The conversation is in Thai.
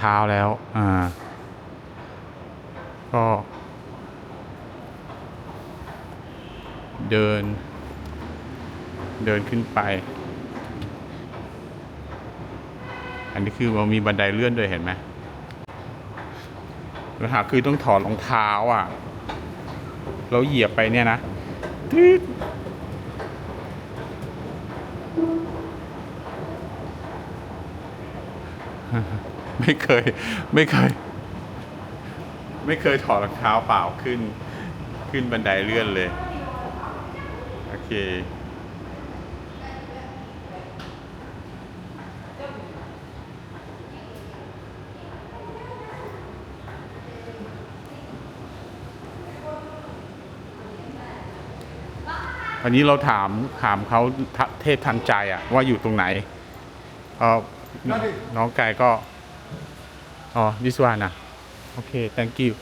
เท้าแล้ว อ่า ก็ เดิน เดินขึ้นไป อันนี้คือมันมีบันไดเลื่อนด้วยเห็นไหมปัญหาคือต้องถอดรองเท้าอะแล้วเหยียบไปเนี่ยนะตึ๊ด ไม่เคย ไม่เคย ไม่เคยถอดรองเท้าเปล่าขึ้น ขึ้นบันไดเลื่อนเลย โอเคอันนี้เราถามถามเขาทะเทพทันใจอะว่าอยู่ตรงไหนเออน้องกายก็ อ๋อ this one อะ โอเค thank you